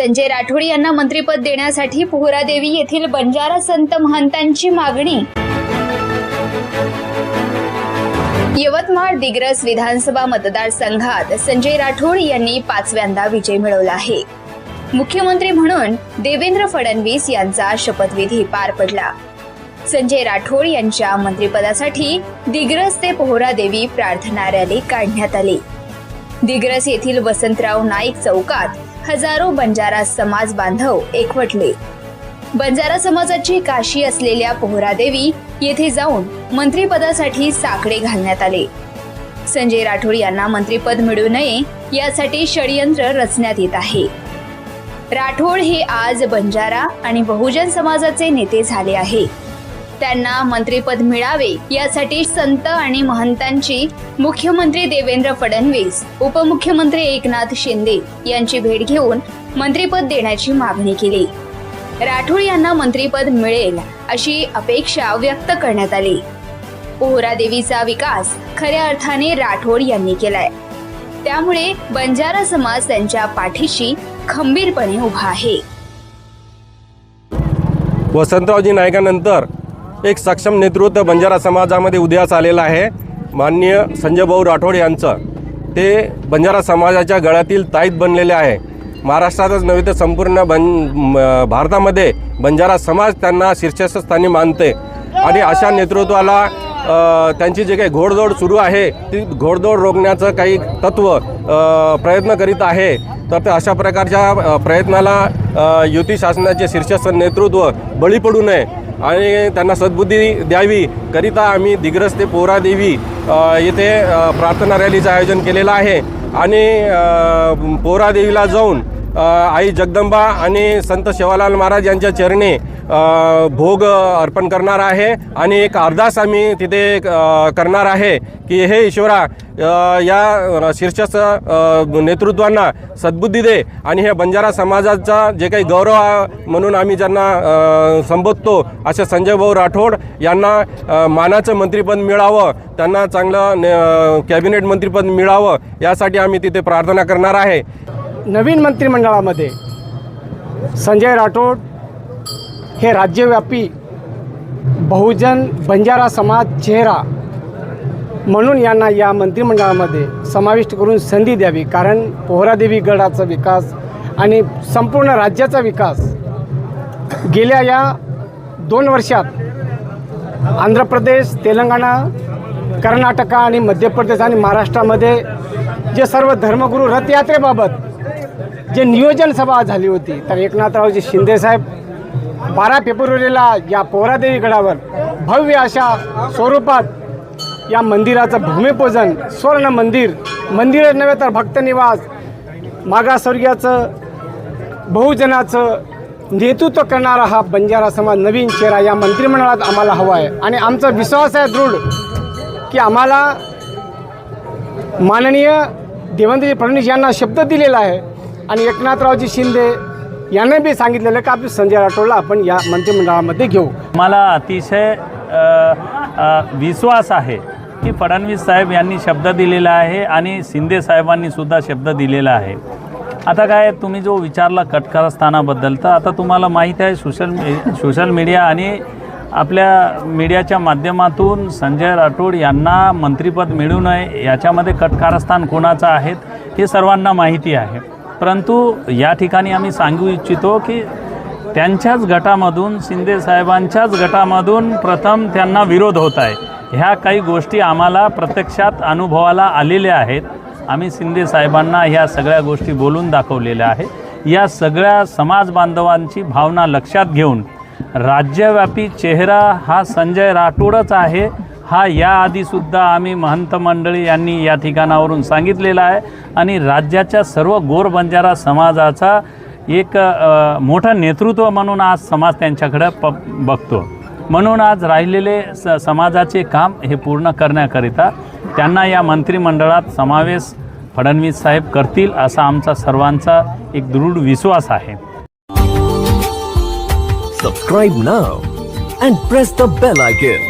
संजय राठोड यांना मंत्रिपद देण्यासाठी पोहरादेवी येथील बंजारा संत महंतांची मागणी. यवतमाळ दिग्रस विधानसभा मतदारसंघात संजय राठोड यांनी पाचव्यांदा विजय मिळवला आहे. मुख्यमंत्री म्हणून देवेंद्र फडणवीस यांचा शपथविधी पार पडला. संजय राठोड यांच्या मंत्रिपदासाठी दिग्रस ते पोहरादेवी प्रार्थना रॅली काढण्यात आली. दिग्रस येथील वसंतराव नाईक चौकात हजारो बंजारा समाज बांधव एकवटले. बंजारा समाजाची काशी असलेल्या पोहरादेवी येथे जाऊन मंत्रीपदासाठी साकडे घालण्यात आले. संजय राठोड यांना मंत्रीपद मिळू नये यासाठी षडयंत्र रचण्यात येत आहे. राठोड हे आज बंजारा आणि बहुजन समाजाचे नेते झाले आहे. त्यांना मंत्रीपद मिळावे यासाठी संत आणि महंतांची मुख्यमंत्री देवेंद्र फडणवीस उपमुख्यमंत्री एकनाथ शिंदे यांची भेट घेऊन मंत्रीपद देण्याची मागणी केली. राठोड यांना मंत्रीपद मिळेल अशी अपेक्षा व्यक्त करण्यात आली. पोहरा देवीचा विकास खऱ्या अर्थाने राठोड यांनी केलाय. त्यामुळे बंजारा समाज त्यांच्या पाठीशी खंबीरपणे उभा आहे. वसंतरावजी नायकानंतर एक सक्षम नेतृत्व बंजारा समाजामध्ये उदयास आलेलं आहे. माननीय संजय भाऊ राठोड यांचं. ते बंजारा समाजाच्या गळ्यातील ताईत बनलेले आहे. महाराष्ट्रातच नव्हे तर संपूर्ण बन म- भारतामध्ये बंजारा समाज त्यांना शीर्षस्थानी मानते. आणि अशा नेतृत्वाला त्यांची जे काही घोडदौड सुरू आहे ती घोडदौड रोखण्याचं काही तत्त्व प्रयत्न करीत आहे. तर ते अशा प्रकारच्या प्रयत्नाला युती शासनाचे शीर्षस्थ नेतृत्व बळी पडू नये. आणि त्यांना सद्बुद्धी द्यावी करिता आम्ही दिग्रस ते पोहरादेवी येथे प्रार्थना रॅलीचं आयोजन केलेलं आहे. आणि पोरादेवीला पोहरादेवीला जाऊन आई जगदंबा आणि संत शेवालाल महाराज यांच्या चरणी भोग अर्पण करणार आहे आणि एक अरदास आम्ही तिथे करणार आहे की हे ईश्वरा या शीर्षस्थ नेतृत्वांना सद्बुद्धी दे आणि हे बंजारा समाजाचा जे काही गौरव म्हणून आम्ही ज्यांना संबोधतो असे संजय भाऊ राठोड यांना मानाचं मंत्रिपद मिळावं त्यांना चांगलं कॅबिनेट मंत्रिपद मिळावं यासाठी आम्ही तिथे प्रार्थना करणार आहे. नवीन मंत्रिमंडळामध्ये संजय राठोड हे राज्यव्यापी बहुजन बंजारा समाज चेहरा म्हणून यांना या मंत्रिमंडळामध्ये समाविष्ट करून संधी द्यावी. कारण पोहरादेवी गडाचा विकास आणि संपूर्ण राज्याचा विकास गेल्या या दोन वर्षात आंध्र प्रदेश तेलंगणा कर्नाटका आणि मध्य प्रदेश आणि महाराष्ट्रामध्ये जे सर्व धर्मगुरू रथयात्रेबाबत जे नियोजन सभा झाली होती तर एकनाथरावजी शिंदेसाहेब बारा फेब्रुवारीला या पोहरादेवी गडावर भव्य अशा स्वरूपात या मंदिराचं भूमिपूजन स्वर्ण मंदिर मंदिरच नव्हे तर भक्तनिवास मागासवर्गीयाचं बहुजनाचं नेतृत्व करणारा हा बंजारा समाज नवीन चेहरा या मंत्रिमंडळात आम्हाला हवा आहे आणि आमचा विश्वास आहे दृढ की आम्हाला माननीय देवेंद्रजी फडणवीस यांना शब्द दिलेला आहे आणि एकनाथरावजी शिंदे यांनी बी सांगितलेलं आहे आपण संजय राठोडला आपण या मंत्रिमंडळामध्ये घेऊ. मला अतिशय विश्वास आहे की फडणवीस साहेब यांनी शब्द दिलेला आहे आणि शिंदे साहेबांनी सुद्धा शब्द दिलेला आहे. आता काय तुम्ही जो विचारला कटकारस्थानाबद्दल तर आता तुम्हाला माहीत आहे सोशल मी सोशल मीडिया आणि आपल्या मीडियाच्या माध्यमातून संजय राठोड यांना मंत्रिपद मिळू नये याच्यामध्ये कटकारस्थान कोणाचं आहेत हे सर्वांना माहिती आहे. परंतु या ठिकाणी आम्ही सांगू इच्छितो की त्यांच्याच गटामधून शिंदे साहेबांच्याच गटामधून प्रथम त्यांना विरोध होत आहे. ह्या काही गोष्टी आम्हाला प्रत्यक्षात अनुभवाला आलेल्या आहेत. आम्ही शिंदे साहेबांना ह्या सगळ्या गोष्टी बोलून दाखवलेल्या आहेत. या सगळ्या समाज बांधवांची भावना लक्षात घेऊन राज्यव्यापी चेहरा हा संजय राठोडच आहे. हा याआधीसुद्धा आम्ही महंत मंडळी यांनी या ठिकाणावरून सांगितलेला आहे. आणि राज्याच्या सर्व गोर बंजारा समाजाचा एक मोठं नेतृत्व म्हणून आज समाज त्यांच्याकडं प बघतो. म्हणून आज राहिलेले स समाजाचे काम हे पूर्ण करण्याकरिता त्यांना या मंत्रिमंडळात समावेश फडणवीस साहेब करतील असा आमचा सर्वांचा एक दृढ विश्वास आहे. Subscribe now and press the bell icon